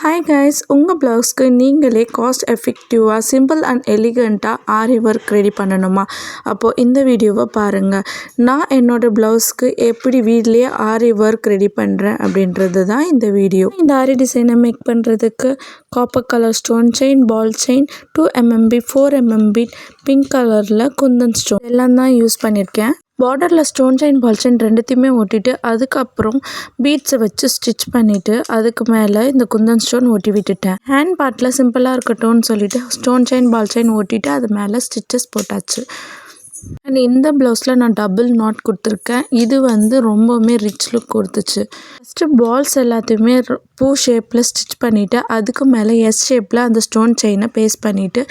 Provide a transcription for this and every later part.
Hi guys உங்கள் ப்ளவுஸ்க்கு நீங்களே cost எஃபெக்டிவாக சிம்பிள் அண்ட் எலிகண்ட்டாக ஆரி ஒர்க் ரெடி பண்ணணுமா? அப்போது இந்த வீடியோவை பாருங்கள் நான் என்னோடய ப்ளவுஸ்க்கு எப்படி வீட்லேயே ஆரி ஒர்க் ரெடி பண்ணுறேன் அப்படின்றது தான் இந்த வீடியோ. இந்த ஆரி டிசைனை மேக் பண்ணுறதுக்கு copper colour stone chain ball chain two M M B four M M B pink கலரில் குந்தன் ஸ்டோன் எல்லாம் தான் யூஸ் பண்ணியிருக்கேன் பார்டரில் ஸ்டோன் செயின் பால் செயின் ரெண்டுத்தையுமே ஒட்டிட்டு அதுக்கப்புறம் பீட்ஸை வச்சு ஸ்டிச் பண்ணிவிட்டு அதுக்கு மேலே இந்த குந்தன் ஸ்டோன் ஒட்டி விட்டுட்டேன். ஹேண்ட் பார்ட்டில் சிம்பிளாக இருக்கட்டும்னு சொல்லிவிட்டு ஸ்டோன் செயின் பால் செயின் ஒட்டிட்டு அது மேலே ஸ்டிச்சஸ் போட்டாச்சு. அண்ட் இந்த ப்ளவுஸில் நான் டபுள் நாட் கொடுத்துருக்கேன். இது வந்து ரொம்பவுமே ரிச் லுக் கொடுத்துச்சு. ஃபஸ்ட்டு பால்ஸ் எல்லாத்தையுமே பூ ஷேப்பில் ஸ்டிச் பண்ணிவிட்டு அதுக்கு மேலே எஸ் ஷேப்பில் அந்த ஸ்டோன் செயினை பேஸ்ட் பண்ணிவிட்டு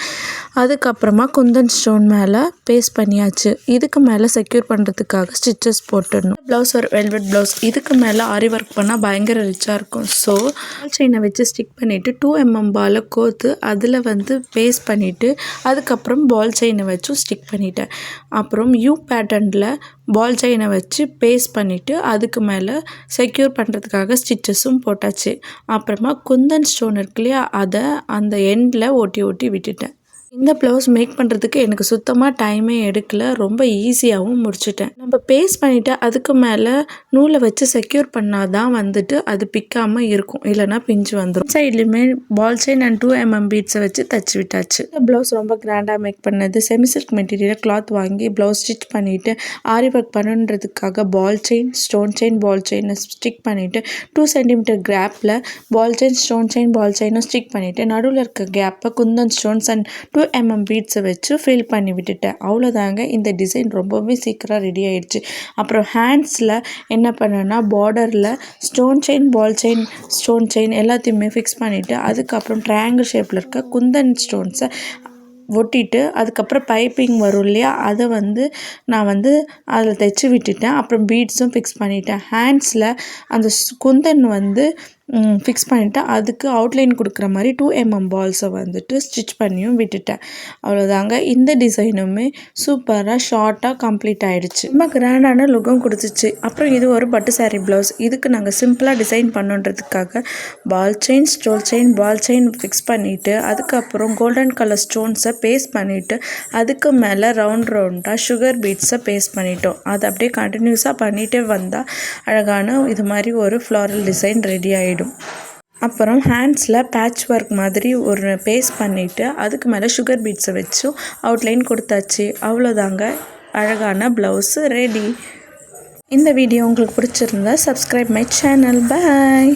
அதுக்கப்புறமா குந்தன் ஸ்டோன் மேலே பேஸ்ட் பண்ணியாச்சு. இதுக்கு மேலே செக்யூர் பண்ணுறதுக்காக ஸ்டிச்சஸ் போட்டுடணும். ப்ளவுஸ் ஒரு வெல்வெட் ப்ளவுஸ் இதுக்கு மேலே ஆரி ஒர்க் பண்ணால் பயங்கர ரிச்சாக இருக்கும். ஸோ பால் செயினை வச்சு ஸ்டிக் பண்ணிவிட்டு டூ எம்எம் பாலை கோத்து அதில் வந்து பேஸ்ட் பண்ணிவிட்டு அதுக்கப்புறம் பால் செயினை வச்சும் ஸ்டிக் பண்ணிட்டேன். அப்புறம் யூ பேட்டர்னில் பால் செயினை வச்சு பேஸ்ட் பண்ணிவிட்டு அதுக்கு மேலே செக்யூர் பண்ணுறதுக்காக ஸ்டிச்சஸும் போட்டாச்சு. அப்புறமா குந்தன் ஸ்டோன் இருக்கு இல்லையா அதை அந்த எண்டில் ஒட்டி ஒட்டி விட்டுட்டேன். இந்த ப்ளவுஸ் மேக் பண்ணுறதுக்கு எனக்கு சுத்தமாக டைமே எடுக்கல. ரொம்ப ஈஸியாகவும் முடிச்சிட்டேன். நம்ம பேஸ்ட் பண்ணிவிட்டு அதுக்கு மேலே நூலை வச்சு செக்யூர் பண்ணால் தான் வந்துட்டு அது பிக்காமல் இருக்கும். இல்லைனா பிஞ்சு வந்துடும் சைட்லேயுமே ball chain and two M M பீட்ஸை வச்சு தச்சு விட்டாச்சு. இந்த ப்ளவுஸ் ரொம்ப கிராண்டாக மேக் பண்ணது. செமி சில்க் மெட்டீரியல் கிளாத் வாங்கி ப்ளவுஸ் ஸ்டிச் பண்ணிவிட்டு aari work பண்ணுன்றதுக்காக ball chain stone chain ball செயினை ஸ்டிக் பண்ணிவிட்டு two centimetre கிராப்பில் ball chain stone chain ball செயினும் stick பண்ணிவிட்டு நடுவில் இருக்க கேப்பை kundan stones and two M M பீட்ஸை வச்சு ஃபில் பண்ணி விட்டுட்டேன். அவ்வளோதாங்க இந்த டிசைன் ரொம்பவே சீக்கிரம் ரெடி ஆயிடுச்சு. அப்புறம் ஹேண்ட்ஸில் என்ன பண்ணேன்னா பார்டரில் stone chain ball chain stone chain எல்லாத்தையுமே ஃபிக்ஸ் பண்ணிவிட்டு அதுக்கப்புறம் ட்ரையாங்கிள் ஷேப்பில் இருக்க குந்தன் ஸ்டோன்ஸை ஒட்டிட்டு அதுக்கப்புறம் பைப்பிங் வரும் இல்லையா? அதை வந்து நான் வந்து அதில் தைச்சி விட்டுட்டேன். அப்புறம் பீட்ஸும் ஃபிக்ஸ் பண்ணிட்டேன். ஹேண்ட்ஸில் அந்த குந்தன் வந்து ஃபிக்ஸ் பண்ணிவிட்டு அதுக்கு அவுட்லைன் கொடுக்குற மாதிரி டூ எம்எம் பால்ஸை வந்துட்டு ஸ்டிச் பண்ணியும் விட்டுட்டேன். அவ்வளோதாங்க இந்த டிசைனுமே சூப்பராக ஷார்ட்டாக கம்ப்ளீட் ஆகிடுச்சு ரொம்ப கிராண்டான லுக்கும் கொடுத்துச்சு. அப்புறம் இது ஒரு பட்டு சாரீ ப்ளவுஸ் இதுக்கு நாங்கள் சிம்பிளாக design பண்ணுன்றதுக்காக ball chain stone chain ball chain fix பண்ணிவிட்டு அதுக்கப்புறம் கோல்டன் கலர் ஸ்டோன்ஸை பேஸ்ட் பண்ணிவிட்டு அதுக்கு மேலே ரவுண்ட் ரவுண்டாக சுகர் பீட்ஸை பேஸ்ட் பண்ணிட்டோம். அதை அப்படியே கண்டினியூஸாக பண்ணிகிட்டே வந்தால் அழகான இது மாதிரி ஒரு ஃப்ளாரல் டிசைன் ரெடி ஆகிடும் ஆகிடும் அப்புறம் ஹேண்ட்ஸில் பேட்ச் ஒர்க் மாதிரி ஒரு பேஸ்ட் பண்ணிவிட்டு அதுக்கு மேலே சுகர் பீட்ஸை வச்சும் அவுட்லைன் கொடுத்தாச்சு. அவ்வளோதாங்க அழகான ப்ளவுஸு ரெடி இந்த வீடியோ உங்களுக்கு பிடிச்சிருந்தா சப்ஸ்கிரைப் மை சேனல் பாய்